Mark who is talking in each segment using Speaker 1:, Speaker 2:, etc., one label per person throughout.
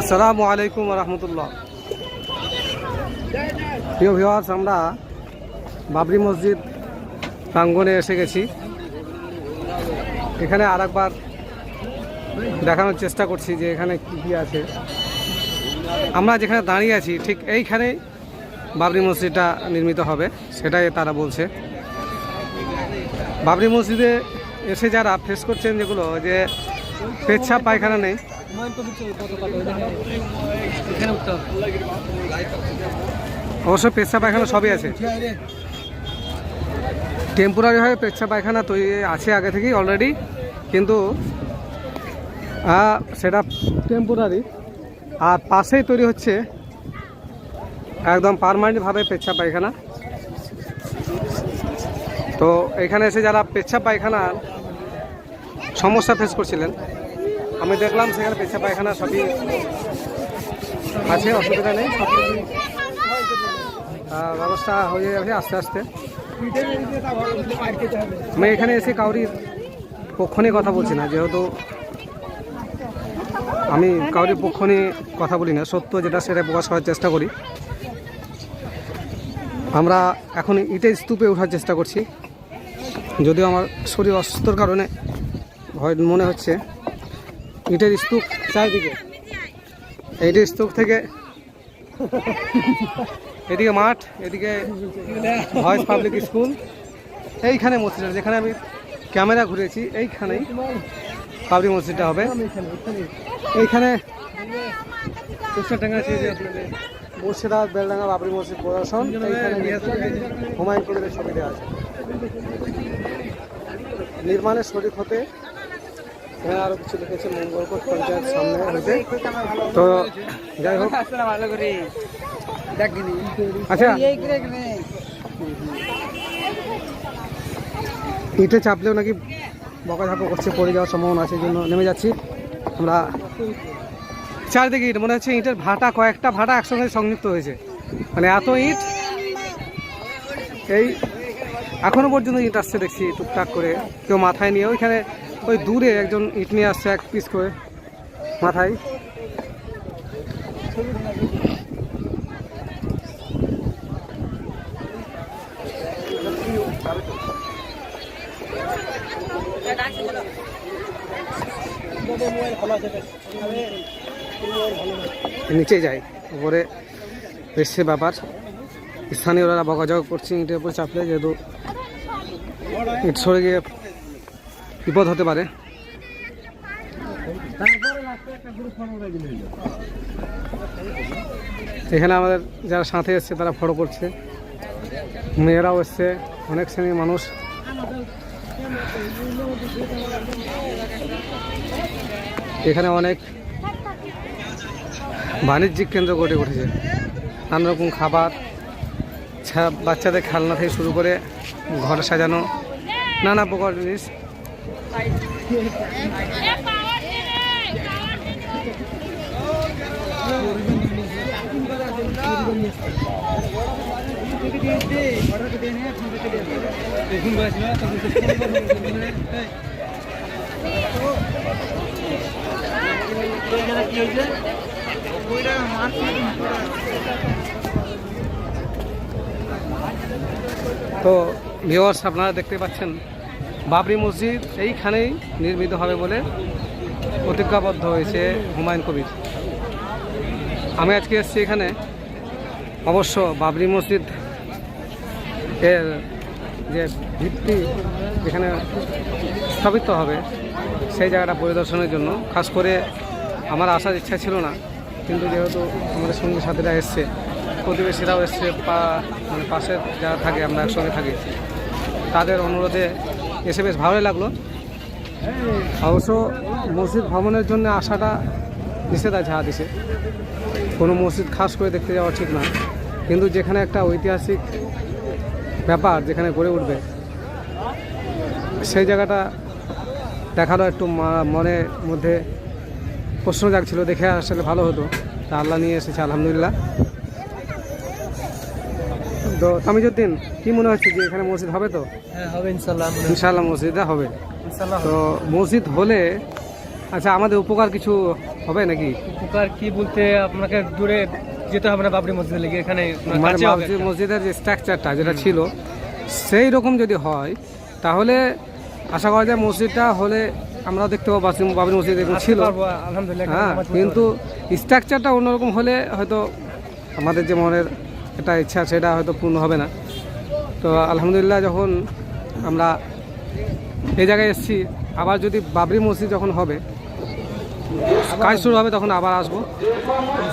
Speaker 1: আসসালামু আলাইকুম রহমতুল্লাহ। প্রিয় ভিওয়ার্স আমরা বাবরি মসজিদ প্রাঙ্গনে এসে গেছি। এখানে আর একবার দেখানোর চেষ্টা করছি যে এখানে কী কী আছে। আমরা যেখানে দাঁড়িয়ে আছি, ঠিক এইখানেই বাবরি মসজিদটা নির্মিত হবে, সেটাই তারা বলছে। বাবরি মসজিদে এসে যারা ফেস করছেন যেগুলো, যে পেচ্ছাপ পায়খানা নেই অবশ্য পেচ্ছা পায়খানা সবই আছে। টেম্পোরারি হয়ে পেচ্ছা পায়খানা তৈরি আছে আগে থেকেই অলরেডি কিন্তু সেটা টেম্পোরারি আর পাশেই তৈরি হচ্ছে একদম পারমানেন্টভাবে পেচ্ছা পায়খানা। তো এখানে এসে যারা পেচ্ছা পায়খানার সমস্যা ফেস করছিলেন আমি দেখলাম সেখানে পেচ্ছা পায়খানা সবই আছে, অসুবিধা নেই, সব ব্যবস্থা হয়ে যাবে আস্তে আস্তে। আমি এখানে এসে কাউরির পক্ষ নিয়ে কথা বলছি না, যেহেতু আমি কাউরির পক্ষ নিয়ে কথা বলি না, সত্য যেটা সেটা প্রকাশ করার চেষ্টা করি। আমরা এখন ইটের স্তূপে ওঠার চেষ্টা করছি, যদিও আমার শরীর অসুস্থর কারণে ভয় মনে হচ্ছে। ইটের স্তূপ চারিদিকে। এইটের স্তূপ থেকে এদিকে মাঠ, এদিকে ভয়েস পাবলিক স্কুল। এইখানে মসজিদ যেখানে আমি ক্যামেরা ঘুরেছি, এইখানেই পাবলিক মসজিদটা হবে। এইখানে মুর্শিদাবাদ, বেলডাঙ্গা, বাবরি মসজিদ প্রদর্শন হুমায়ুন কবিরের ছবি দেওয়া আছে। নির্মাণের শরীর হতে এখানে আরও কিছু তো যাই হোক। আচ্ছা। ইটে চাপলেও নাকি বকাঝাপা করছে, পড়ে যাওয়ার সম্ভাবনা আছে জন্য নেমে যাচ্ছি। আমরা চারিদিকে ইট, মনে হচ্ছে ইটের ভাটা, কয়েকটা ভাটা একসঙ্গে সংযুক্ত হয়েছে। মানে এত ইট, এই এখনও পর্যন্ত ইট আসছে দেখছি, টুকটাক করে। কেউ মাথায় নিয়ে ওইখানে ওই দূরে একজন ইট নিয়ে আসছে এক পিস করে মাথায়। নিচে যায়, উপরে এসছে ব্যাপার। স্থানীয়রা বকাঝকা করছে, ইটের উপর চাপলে যেহেতু ইট সরে গিয়ে বিপদ হতে পারে। এখানে আমাদের যারা সাথে এসছে, তারা ফটো করছে। মেয়েরাও এসছে, অনেক শ্রেণির মানুষ। এখানে অনেক বাণিজ্যিক কেন্দ্র গড়ে উঠেছে। নানা রকম খাবার বাচ্চাদের খেলনা থেকে শুরু করে ঘর সাজানো, নানা প্রকার জিনিস। তো ভিওয়ার্স আপনারা দেখতে পাচ্ছেন বাবরি মসজিদ এইখানেই নির্মিত হবে বলে প্রতিজ্ঞাবদ্ধ হয়েছে হুমায়ুন কবির। আমি আজকে এসেছি এখানে। অবশ্য বাবরি মসজিদ এর যে ভিত্তি যেখানে স্থাপিত হবে সেই জায়গাটা পরিদর্শনের জন্য। খাস করে আমার আসার ইচ্ছা ছিল না, কিন্তু যেহেতু আমাদের সঙ্গী সাথীরা এসছে, প্রতিবেশীরাও এসছে, পা মানে পাশে যারা থাকে, আমরা একসঙ্গে থাকি, তাদের অনুরোধে এসে বেশ ভালোই লাগল। অবশ্য মসজিদ ভ্রমণের জন্য আসাটা নিষেধ আছে হাদিসে। কোনো মসজিদ খাস করে দেখতে যাওয়া ঠিক না। কিন্তু যেখানে একটা ঐতিহাসিক ব্যাপার যেখানে গড়ে উঠবে, সেই জায়গাটা দেখারও একটু মনের মধ্যে প্রশ্ন জাগছিল, দেখে আসলে ভালো হতো। তা আল্লাহ নিয়ে এসেছে, আলহামদুলিল্লাহ। তো তামিজুদ্দিন কি মনে হচ্ছে যে এখানে মসজিদ হবে তো?
Speaker 2: হ্যাঁ হবে ইনশাল্লাহ
Speaker 1: ইনশাআল্লাহ মসজিদটা হবে।
Speaker 2: ইনশাল্লাহ
Speaker 1: তো মসজিদ হলে আচ্ছা আমাদের উপকার কিছু হবে নাকি?
Speaker 2: উপকার কি বলতে আপনাকে দূরে যেতে হবে না বাবরি মসজিদে লেগে এখানে
Speaker 1: মানে
Speaker 2: কাছে
Speaker 1: মসজিদের যে স্ট্রাকচারটা যেটা ছিল সেই রকম যদি হয় তাহলে আশা করা যায় মসজিদটা হলে আমরা দেখতে পাবো বাবরি মসজিদ এরকম ছিল। হ্যাঁ কিন্তু স্ট্রাকচারটা অন্যরকম হলে হয়তো আমাদের যে মনের একটা ইচ্ছা সেটা হয়তো পূর্ণ হবে না। তো আলহামদুলিল্লাহ যখন আমরা এই জায়গায় এসেছি, আবার যদি বাবরি মসজিদ যখন হবে, কাজ শুরু হবে, তখন আবার আসব।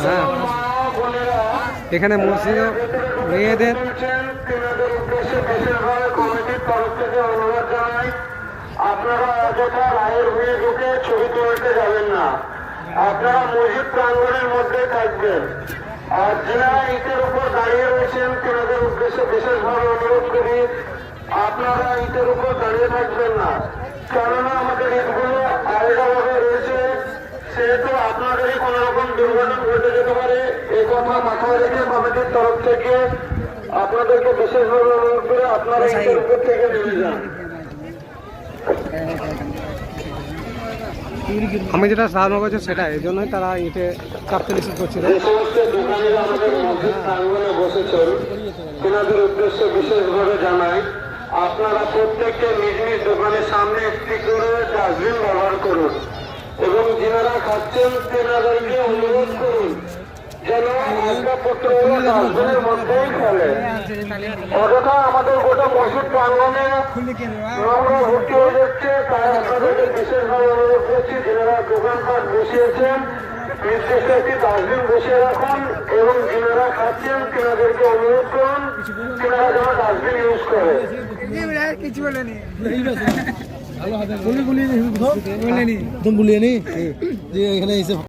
Speaker 1: হ্যাঁ। এখানে মসজিদে মেয়েদের
Speaker 3: আপনারা মসজিদ প্রাঙ্গণের মধ্যে থাকবেন। আর যারা ইটের উপর দাঁড়িয়ে রয়েছেন তেনাদের উদ্দেশ্যে বিশেষভাবে অনুরোধ করি আপনারা ইটের উপর দাঁড়িয়ে থাকবেন না। কেননা আমাদের ইটগুলো আলাদাভাবে রয়েছে সেহেতু আপনাদেরই কোনো রকম দুর্ঘটনা ঘটে যেতে পারে এই কথা মাথায় রেখে কমিটির তরফ থেকে আপনাদেরকে বিশেষভাবে অনুরোধ করে আপনারা ইটের উপর থেকে নেমে যান।
Speaker 1: আমি যেটা সাহায্য করছি সেটা এই জন্যই তারা ইটে চাপতে নিষেধ করছিল।
Speaker 3: তেনাদের বিশেষভাবে আপনারা প্রত্যেককে নিজ নিজ দোকানের সামনে একটি করে ডাস্টবিন ব্যবহার করুন। এবং যেনারা খাচ্ছেন, তেনাদেরকে অনুরোধ করুন যেন আসবাবপত্রগুলো ডাস্টবিনের মধ্যেই ফেলে অযথা আমাদের গোটা মসজিদ প্রাঙ্গনে নোংরা ভর্তি হয়ে যাচ্ছে তাই আপনাদেরকে বিশেষভাবে অনুরোধ করছি যারা দোকানপাট বসিয়েছেন নির্দিষ্ট একটি ডাস্টবিন বসিয়ে রাখুন এবং যিনারা খাচ্ছেন তেনাদেরকে অনুরোধ করুন তেনারা যেন ডাস্টবিন ইউজ করে
Speaker 4: বলিনি যে এখানে এসে